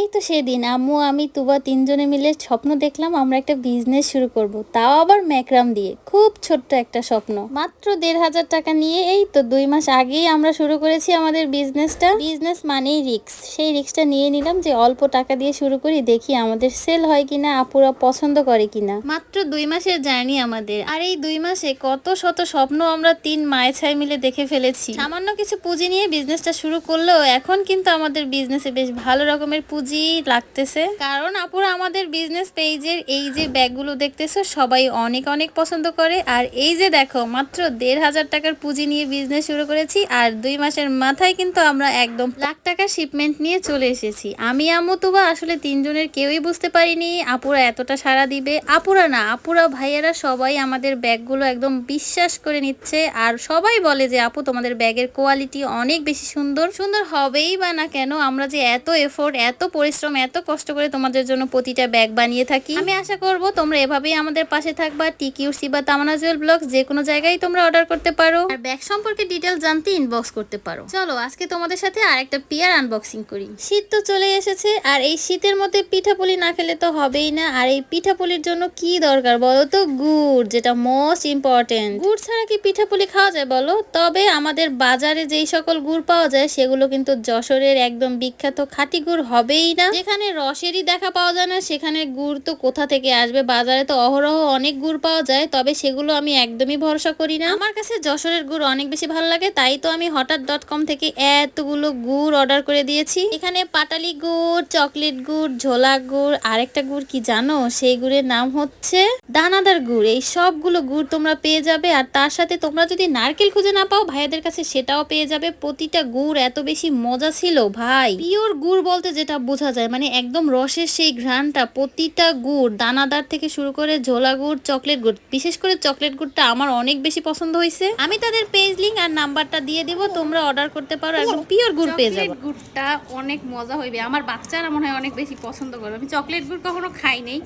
এই তো সেদিন, আম্মু, আমি, তুবা তিনজনে মিলে স্বপ্ন দেখলাম আমরা একটা বিজনেস শুরু করব। তাও আবার ম্যাকরাম দিয়ে, খুব ছোট্ট একটা স্বপ্ন। মাত্র দেড় হাজার টাকা নিয়ে এই তো দুই মাস আগেই আমরা শুরু করেছি আমাদের বিজনেসটা বিজনেস মানেই রিক্স সেই রিক্সটা নিয়ে নিলাম যে অল্প টাকা দিয়ে শুরু করি, দেখি আমাদের সেল হয় কিনা, আপুরা পছন্দ করে কিনা। মাত্র দুই মাসের জার্নি আমাদের। আর এই দুই মাসে কত শত স্বপ্ন আমরা তিন মায়ে ছাই মিলে দেখে ফেলেছি। সামান্য কিছু পুঁজি নিয়ে বিজনেসটা শুরু করলেও এখন কিন্তু আমাদের বিজনেসে বেশ ভালো রকমের পুঁজি লাগতেছে। কারণ আপুরা আমাদের বিজনেস পেজের এই যে ব্যাগগুলো দেখতেছো, সবাই অনেক অনেক পছন্দ করে। আর এই যে দেখো, মাত্র দেড় হাজার টাকার পুঁজি নিয়ে বিজনেস শুরু করেছি, আর দুই মাসের মাথায় কিন্তু আমরা একদম লাখ টাকার শিপমেন্ট নিয়ে চলে এসেছি। আমি, আম্মু, তুবা আসলে তিনজনের কেউই বুঝতে পারিনি, আপুরা এতটা সাড়া দিবে। আপুরা না, আপুরা ভাইয়েরা সবাই আমাদের ব্যাগগুলো একদম বিশ্বাস করে নিচ্ছে, আর সবাই বলে যে, আপু, তোমাদের ব্যাগের কোয়ালিটি অনেক বেশি সুন্দর। সুন্দর হবেই বা না কেন, আমরা যে এত এফোর্ট এত পরিশ্রম এত কষ্ট করে তোমাদের জন্য প্রতিটা ব্যাগ বানিয়ে থাকি। আমি আশা করব তোমরা এভাবেই আমাদের পাশে থাকবা। টিকিউসি বা তামানা জুয়েল ব্লগ, যে কোনো জায়গায় তোমরা অর্ডার করতে পারো। আর ব্যাগ সম্পর্কে ডিটেল জানতে ইনবক্স করতে পারো। চলো, আজকে তোমাদের সাথে আরেকটা পিয়ার আনবক্সিং করি। শীত তো চলে এসেছে, আর এই শীতের মধ্যে পিঠাপুলি না খেলে তো হবেই না। আর এই পিঠাপুলির জন্য কি দরকার বলো তো? গুড়, যেটা মোস্ট ইম্পর্টেন্ট গুড় ছাড়া কি পিঠাপুলি খাওয়া যায় বলো? তবে আমাদের বাজারে যেই সকল গুড় পাওয়া যায়, সেগুলো কিন্তু যশোরের একদম বিখ্যাত খাঁটি গুড় হবেই না যেখানে রসেরই দেখা পাওয়া যায় না সেখানে গুড় তো কোথা থেকে আসবে? বাজারে তো অহরহ অনেক গুড় পাওয়া যায় তবে সেগুলো আমি একদমই ভরসা করি না। আমার কাছে যশোরের গুড় অনেক বেশি ভালো লাগে তাই তো আমি হঠাৎ ডট কম থেকে এতগুলো গুড় অর্ডার করে দিয়েছি। এখানে পাটালি গুড় চকলেট গুড় ঝোলা গুড় আরেকটা গুড় কি জানো? সেই গুড়ের নাম হচ্ছে দানাদার গুড়। এই সবগুলো গুড় তোমরা পেয়ে যাবে আর তার সাথে তোমরা যদি নারকেল খুঁজে না পাও ভাইয়াদের কাছে সেটাও পেয়ে যাবে। প্রতিটা গুড় এত বেশি মজা ছিল ভাই। পিওর গুড় বলতে যেটা বোঝা যায়। মানে একদম রসের সেই ঘ্রাণটা প্রতিটা গুড় দানাদার থেকে শুরু করে ঝোলা গুড় চকলেট গুড় বিশেষ করে চকলেট গুড়টা আমার অনেক বেশি পছন্দ হয়েছে আমি তাদের পেজ লিঙ্ক আর নাম্বারটা দিয়ে দিব তোমরা অর্ডার করতে পারো একদম পিওর গুড় পেয়ে যাবে। গুড়টা অনেক মজা হইবে। আমার বাচ্চারা মনে হয় অনেক বেশি পছন্দ করবে। আমি চকলেট গুড় কখনো খাই নাই।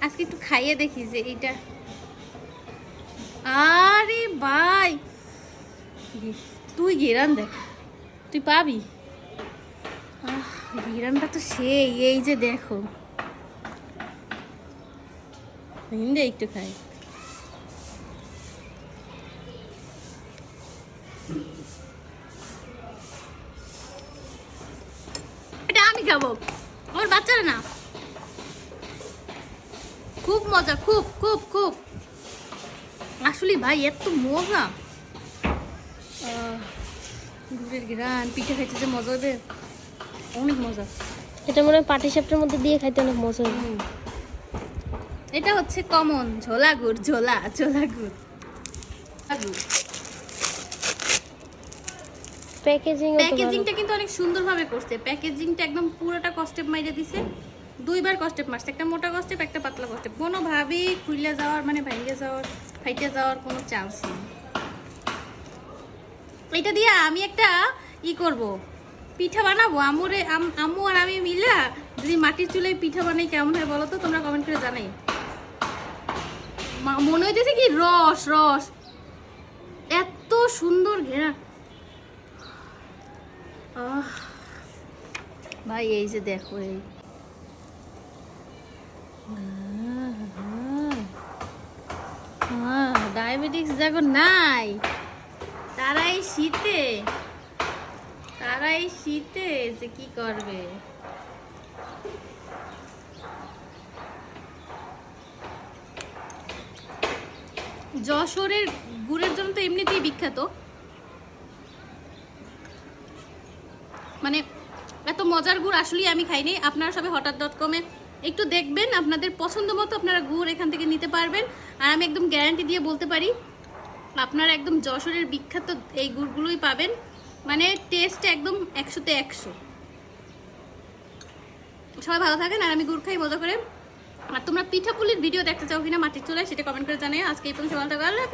আজকে একটু খাইয়ে দেখি যে এইটা। আরে ভাই! তুই গেরান দেখ। তুই পাবি? আহ, তো সেই এই যে দেখো। হিন্দে একটু খাই। এটা আমি বাচ্চারা না। খুব মজা খুব খুব খুব। ভাই এত মজা। গ্রান পিঠে খাইতে যে মজা হবে। অনেক মজা। এটা মনে হয় পাটি সাপটার মধ্যে দিয়ে খাইতে অনেক মজা এটা হচ্ছে কমন ঝোলা গুড় ঝোলা ঝোলা গুড় প্যাকেজিং প্যাকেজিংটা কিন্তু অনেক সুন্দরভাবে করছে। প্যাকেজিংটা একদম পুরোটা কস্টেপ মাইরে দিছে। দুইবার কস্টেপ মারছে। একটা মোটা কস্টেপ একটা পাতলা কস্টেপ কোনোভাবেই খুইলে যাওয়ার মানে ভাঙ্গে যাওয়ার ফাইটে যাওয়ার কোনো চান্স নেই। এটা দিয়ে আমি একটা ই করব। পিঠা বানাবো? আমুরে আম্মু আর আমি মিলা যদি মাটির চুলায় পিঠা বানাই, কেমন হয় বলো তো? তোমরা কমেন্ট করে জানাই। মনে হইতেছে কি রস রস। এত সুন্দর ঘেরা। ভাই, এই যে দেখো, এই। ডায়াবেটিক্স দেখো নাই, তারাই শীতে তারাই শীতে যে কি করবে? যশোরের গুড়ের জন্য তো এমনিতেই বিখ্যাত। মানে এত মজার গুড় আসলেই আমি খাইনি। আপনারা সবাই হঠাৎ ডট কমে একটু দেখবেন, আপনাদের পছন্দ মতো আপনারা গুড় এখান থেকে নিতে পারবেন। আর আমি একদম গ্যারান্টি দিয়ে বলতে পারি, আপনারা একদম যশোরের বিখ্যাত এই গুড়গুলোই পাবেন। মানে টেস্ট একদম একশোতে একশো। সবাই ভালো থাকেন, আর আমি গুড় খাই, মজা করে। আর তোমরা পিঠাপুলির ভিডিও দেখতে চাও কিনা, মাটির চুলায়, সেটা কমেন্ট করে জানাই আজকে এই পর্যন্ত ভালো থাকো, আল্লাহ